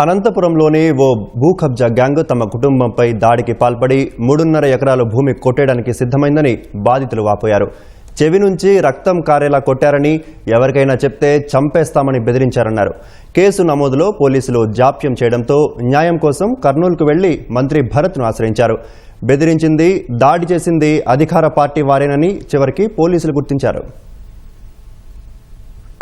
అనంతపురంలోని ఓ భూ కబ్జా గ్యాంగ్ తమ కుటుంబంపై దాడికి పాల్పడి మూడున్నర ఎకరాల భూమి కొట్టేయడానికి సిద్ధమైందని బాధితులు వాపోయారు. చెవి నుంచి రక్తం కారేలా కొట్టారని ఎవరికైనా చెప్తే చంపేస్తామని బెదిరించారన్నారు. కేసు నమోదులో పోలీసులు జాప్యం చేయడంతో న్యాయం కోసం కర్నూలుకు వెళ్ళి మంత్రి భరత్ను ఆశ్రయించారు. బెదిరించింది దాడి చేసింది అధికార పార్టీ వారేనని చివరికి పోలీసులు గుర్తించారు.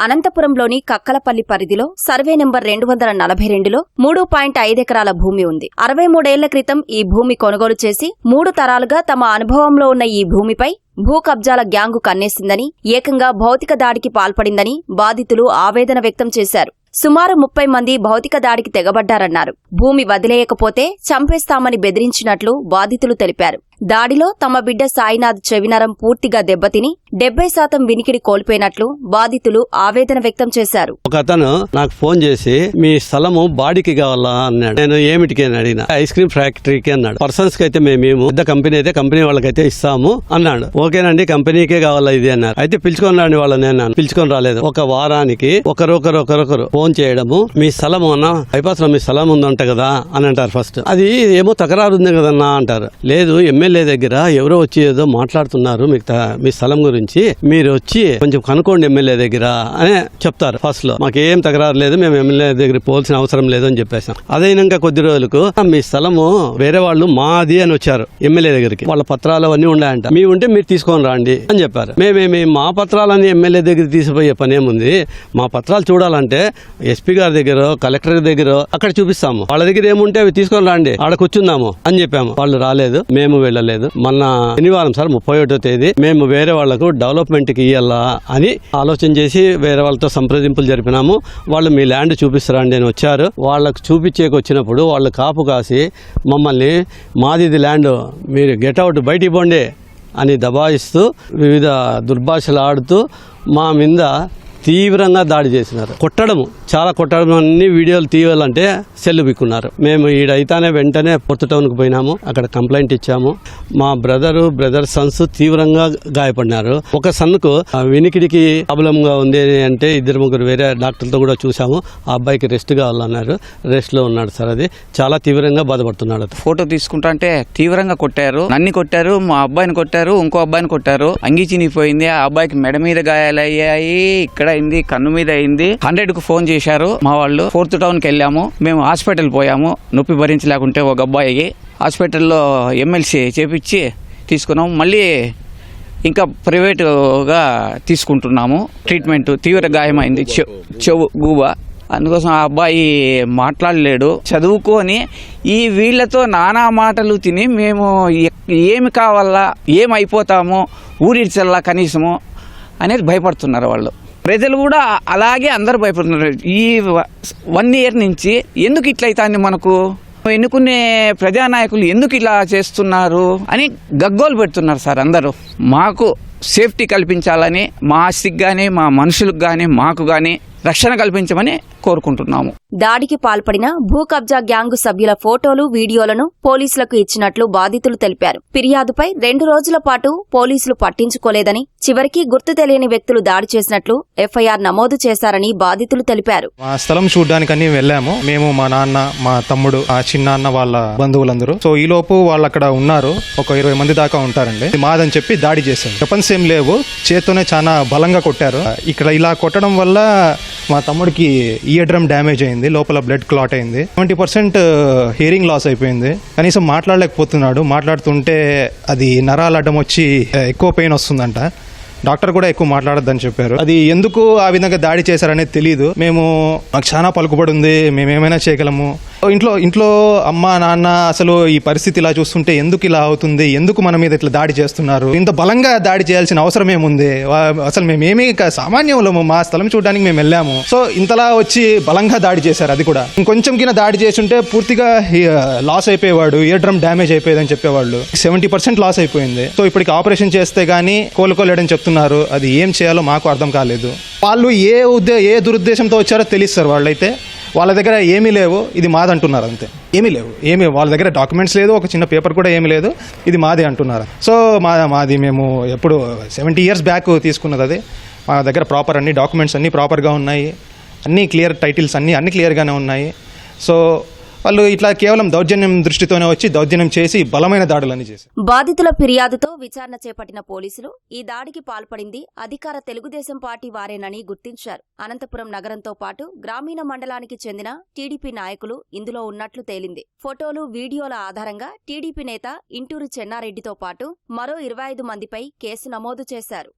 అనంతపురంలోని కక్కలపల్లి పరిధిలో సర్వే నెంబర్ రెండు వందల నలభై రెండులో మూడు పాయింట్ ఐదు ఎకరాల భూమి ఉంది. అరవై మూడేళ్ళ క్రితం ఈ భూమి కొనుగోలు చేసి మూడు తరాలుగా తమ అనుభవంలో ఉన్న ఈ భూమిపై భూ కబ్జాల గ్యాంగు కన్నేసిందని ఏకంగా భౌతిక దాడికి పాల్పడిందని బాధితులు ఆవేదన వ్యక్తం చేశారు. సుమారు ముప్పై మంది భౌతిక దాడికి తెగబడ్డారన్నారు. భూమి వదిలేయకపోతే చంపేస్తామని బెదిరించినట్లు బాధితులు తెలిపారు. దాడిలో తమ బిడ్డ సాయినాథ్ చెవినరం పూర్తిగా దెబ్బతిని డెబ్బై శాతం వినికిడి కోల్పోయినట్లు బాధితులు ఆవేదన వ్యక్తం చేశారు. ఒక అతను నాకు ఫోన్ చేసి మీ స్థలము బాడీకి కావాలా? అన్నాడు. నేను ఏమిటికి అని అడిగిన ఐస్ క్రీమ్ ఫ్యాక్టరీకి అన్నాడు. పర్సన్స్కి అయితే మేము పెద్ద కంపెనీ అయితే కంపెనీ వాళ్ళకైతే ఇస్తాము అన్నాడు. ఓకేనండి కంపెనీకే కావాలా ఇది? అన్నారు. అయితే పిలుచుకొని రాండి వాళ్ళని అన్నాను. పిలుచుకొని రాలేదు. ఒక వారానికి ఒకరొకరు ఒకరొకరు ఫోన్ చేయడము మీ స్థలం అన్నా బైపాస్లో మీ స్థలం ఉందంట కదా అని అంటారు ఫస్ట్. అది ఏమో తకరారు ఉంది కదన్నా అంటారు. లేదు ఎమ్మెల్యే దగ్గర ఎవరో వచ్చి ఏదో మాట్లాడుతున్నారు మీకు త- మీ స్థలం గురించి. మీరు వచ్చి కొంచెం కనుక్కోండి ఎమ్మెల్యే దగ్గర అని చెప్తారు ఫస్ట్లో. మాకేం తగరారు లేదు మేము ఎమ్మెల్యే దగ్గర పోవాల్సిన అవసరం లేదు అని చెప్పేసాం అదైనాక కొద్ది రోజులకు "ఆ, మీ స్థలము వేరే వాళ్ళు మాది అని వచ్చారు ఎమ్మెల్యే దగ్గరికి. వాళ్ళ పత్రాలు అవన్నీ ఉన్నాయంట. మీ ఉంటే మీరు తీసుకొని రండి అని చెప్పారు. మేమేమి మా పత్రాలన్నీ ఎమ్మెల్యే దగ్గర తీసిపోయే పని ఏముంది మా పత్రాలు చూడాలంటే ఎస్పీ గారి దగ్గర కలెక్టర్ దగ్గర అక్కడ చూపిస్తాము. వాళ్ళ దగ్గర ఏముంటే అవి తీసుకొని రండి. ఆడ కూర్చుందాము అని చెప్పాము. వాళ్ళు రాలేదు. మేము వెళ్ళలేదు. మొన్న శనివారం సార్ ముప్పై ఒకటో తేదీ మేము వేరే వాళ్ళకు డెవలప్మెంట్కి ఇయ్యాలా అని ఆలోచన చేసి వేరే వాళ్ళతో సంప్రదింపులు జరిపినాము. వాళ్ళు మీ ల్యాండ్ చూపిస్తారండి అని వచ్చారు. వాళ్ళకు చూపించేకి వచ్చినప్పుడు వాళ్ళు కాపు కాసి మమ్మల్ని మాదిది ల్యాండ్ మీరు గెట్అవుట్ బయటికి పోండి అని దబాయిస్తూ వివిధ దుర్భాషలు ఆడుతూ మా మీద తీవ్రంగా దాడి చేసినారు. కొట్టడము చాలా కొట్టడం అన్ని వీడియోలు తీయాలంటే సెల్లు బిక్కున్నారు. మేము ఈడైతానే వెంటనే పొత్తు టౌన్కి పోయినాము అక్కడ కంప్లైంట్ ఇచ్చాము. మా బ్రదరు బ్రదర్ సన్స్ తీవ్రంగా గాయపడినారు. ఒక సన్కు ఆ, వినికిడికి ప్రాబ్లంగా ఉంది అంటే ఇద్దరు ముగ్గురు వేరే డాక్టర్తో కూడా చూసాము ఆ అబ్బాయికి రెస్ట్ కావాలన్నారు. రెస్ట్లో ఉన్నాడు సార్ అది. చాలా తీవ్రంగా బాధపడుతున్నాడు ఫోటో తీసుకుంటా అంటే తీవ్రంగా కొట్టారు. నన్ను కొట్టారు మా అబ్బాయిని కొట్టారు ఇంకో అబ్బాయిని కొట్టారు. అంగీ చినిగిపోయింది. ఆ అబ్బాయికి మెడ మీద గాయాలు అయ్యాయి ఇక్కడ అయింది కన్ను మీద అయింది. హండ్రెడ్కు ఫోన్ చేశారు మా వాళ్ళు. ఫోర్త్ టౌన్కి వెళ్ళాము. మేము హాస్పిటల్ పోయాము. నొప్పి భరించలేకుంటే ఒక అబ్బాయికి హాస్పిటల్లో ఎమ్మెల్సీ చేపించి తీసుకున్నాము. మళ్ళీ ఇంకా ప్రైవేటుగా తీసుకుంటున్నాము. ట్రీట్మెంట్ తీవ్ర గాయమైంది చె- చెవు గూబ అందుకోసం ఆ అబ్బాయి మాట్లాడలేడు. చదువుకొని ఈ వీళ్ళతో నానా మాటలు తిని మేము ఏమి కావాలా ఏమైపోతామో ఊరిడ్చల్లా కనీసము అనేది భయపడుతున్నారు వాళ్ళు. ప్రజలు కూడా అలాగే అందరూ భయపడుతున్నారు ఈ వన్ ఇయర్ నుంచి ఎందుకు ఇట్లయితాంది మనకు? ఎన్నుకునే ప్రజానాయకులు ఎందుకు ఇలా చేస్తున్నారు అని గగ్గోలు పెడుతున్నారు సార్ అందరూ. మాకు సేఫ్టీ కల్పించాలని మా ఆస్తికి కానీ మా మనుషులకు కానీ మాకు కానీ రక్షణ కల్పించమని కోరుకుంటున్నాము. దాడికి పాల్పడిన భూ కబ్జా గ్యాంగు సభ్యుల ఫోటోలు వీడియోలను పోలీసులకు ఇచ్చినట్లు బాధితులు తెలిపారు. ఫిర్యాదుపై రెండు రోజుల పాటు పోలీసులు పట్టించుకోలేదని చివరికి గుర్తు తెలియని వ్యక్తులు దాడి చేసినట్లు ఎఫ్ఐఆర్ నమోదు చేశారని బాధితులు తెలిపారు. మా స్థలం చూడడానికి అన్ని వెళ్ళాము. మేము మా నాన్న మా తమ్ముడు మా చిన్నాన్న వాళ్ళ బంధువులందరూ. సో ఈ లోపు వాళ్ళు అక్కడ ఉన్నారు. ఒక ఇరవై మంది దాకా ఉంటారండి. మాదని చెప్పి దాడి చేశారు. వెపన్స్ ఏం లేవు. చేత్తోనే చాలా బలంగా కొట్టారు. ఇక్కడ ఇలా కొట్టడం వల్ల మా తమ్ముడికి ఇయర్ డ్రమ్ డ్యామేజ్ అయింది లోపల బ్లడ్ క్లాట్ అయింది. ట్వంటీ పర్సెంట్ హియరింగ్ లాస్ అయిపోయింది. కనీసం మాట్లాడలేకపోతున్నాడు. మాట్లాడుతుంటే అది నరాలు అడ్డం వచ్చి uh, ఎక్కువ పెయిన్ వస్తుందంట. డాక్టర్ కూడా ఎక్కువ మాట్లాడొద్దని చెప్పారు. అది ఎందుకు ఆ విధంగా దాడి చేశారనేది తెలియదు మేము మాకు చాలా పలుకుబడి ఉంది. మేము ఏమైనా చేయగలము? ఇంట్లో ఇంట్లో అమ్మ నాన్న అసలు ఈ పరిస్థితి ఇలా చూస్తుంటే ఎందుకు ఇలా అవుతుంది? ఎందుకు మన మీద ఇట్లా దాడి చేస్తున్నారు? ఇంత బలంగా దాడి చేయాల్సిన అవసరం ఏముంది వా- అసలు మేమేమి సామాన్యంలో మా స్థలం చూడడానికి మేము వెళ్ళాము. సో ఇంతలా వచ్చి బలంగా దాడి చేశారు అది కూడా. ఇంకొంచెం కింద దాడి చేస్తుంటే పూర్తిగా లాస్ అయిపోయేవాడు. ఇయర్ డ్రమ్ డ్యామేజ్ అయిపోయేదని చెప్పేవాళ్ళు. సెవెంటీ పర్సెంట్ లాస్ అయిపోయింది. సో ఇప్పటికి ఆపరేషన్ చేస్తే కానీ కోలుకోలేడని చెప్తున్నారు. అది ఏం చేయాలో మాకు అర్థం కాలేదు. వాళ్ళు ఏ ఉద్దే ఏ దురుద్దేశంతో వచ్చారో తెలుస్తారు వాళ్ళైతే. వాళ్ళ దగ్గర ఏమీ లేవు ఇది మాది అంటున్నారు అంతే. ఏమీ లేవు ఏమీ వాళ్ళ దగ్గర డాక్యుమెంట్స్ లేదు ఒక చిన్న పేపర్ కూడా ఏమీ లేదు ఇది మాది అంటున్నారు. సో మా మాది మేము ఎప్పుడు సెవెంటీ ఇయర్స్ బ్యాక్ తీసుకున్నది అది. మా దగ్గర ప్రాపర్ అన్ని డాక్యుమెంట్స్ అన్నీ ప్రాపర్గా ఉన్నాయి. అన్నీ క్లియర్ టైటిల్స్ అన్నీ అన్ని క్లియర్గానే ఉన్నాయి. సో వాళ్ళు ఇట్లా కేవలం దౌర్జన్యం దృష్టితోనే వచ్చి దౌర్జన్యం చేసి బలమైన దాడులని చేశారు. బాధితుల ఫిర్యాదుతో విచారణ చేపట్టిన పోలీసులు ఈ దాడికి పాల్పడింది అధికార తెలుగుదేశం పార్టీ వారేనని గుర్తించారు. అనంతపురం నగరంతో పాటు గ్రామీణ మండలానికి చెందిన టీడీపీ నాయకులు ఇందులో ఉన్నట్లు తేలింది. ఫోటోలు వీడియోల ఆధారంగా టీడీపీ నేత ఇంటూరు చెన్నారెడ్డితో పాటు మరో ఇరవై ఐదు మందిపై కేసు నమోదు చేశారు.